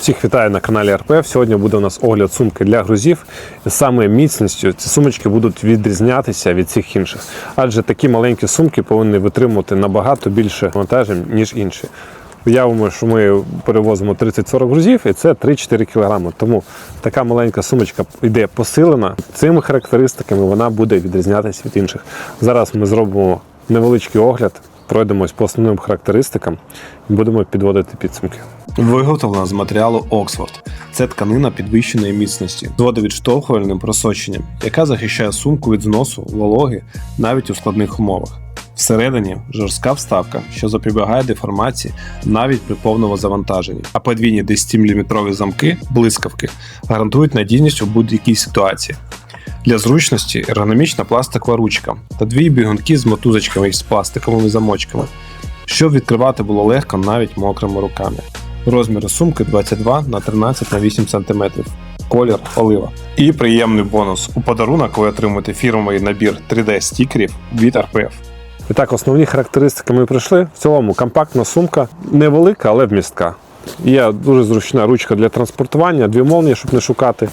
Всіх вітаю на каналі РПФ. Сьогодні буде у нас огляд сумки для грузів. І саме міцністю ці сумочки будуть відрізнятися від всіх інших. Адже такі маленькі сумки повинні витримувати набагато більше вантажень, ніж інші. Уявимо, що ми перевозимо 30-40 грузів, і це 3-4 кг. Тому така маленька сумочка йде посилена. Цими характеристиками вона буде відрізнятися від інших. Зараз ми зробимо невеличкий огляд, пройдемось по основним характеристикам і будемо підводити підсумки. Виготовлена з матеріалу Оксфорд. Це тканина підвищеної міцності з водовідштовхувальним просоченням, яка захищає сумку від зносу, вологи навіть у складних умовах. Всередині жорстка вставка, що запобігає деформації навіть при повному завантаженні. А подвійні 10-мм замки блискавки гарантують надійність у будь-якій ситуації. Для зручності ергономічна пластикова ручка та дві бігунки з мотузочками із пластиковими замочками, щоб відкривати було легко навіть мокрими руками. Розміри сумки 22 на 13 на 8 см. Колір олива. І приємний бонус. У подарунок ви отримуєте фірмовий набір 3D-стікерів від RPF. І так, основні характеристики ми пройшли. В цілому компактна сумка, невелика, але вмістка. Є дуже зручна ручка для транспортування, дві молнії, щоб не шукати,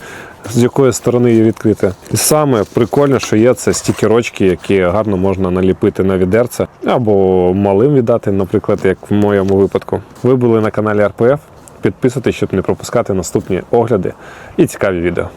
з якої сторони її відкрити. І саме прикольне, що є, це стікерочки, які гарно можна наліпити на відерце або малим віддати, наприклад, як в моєму випадку. Ви були на каналі РПФ. Підписуйтесь, щоб не пропускати наступні огляди і цікаві відео.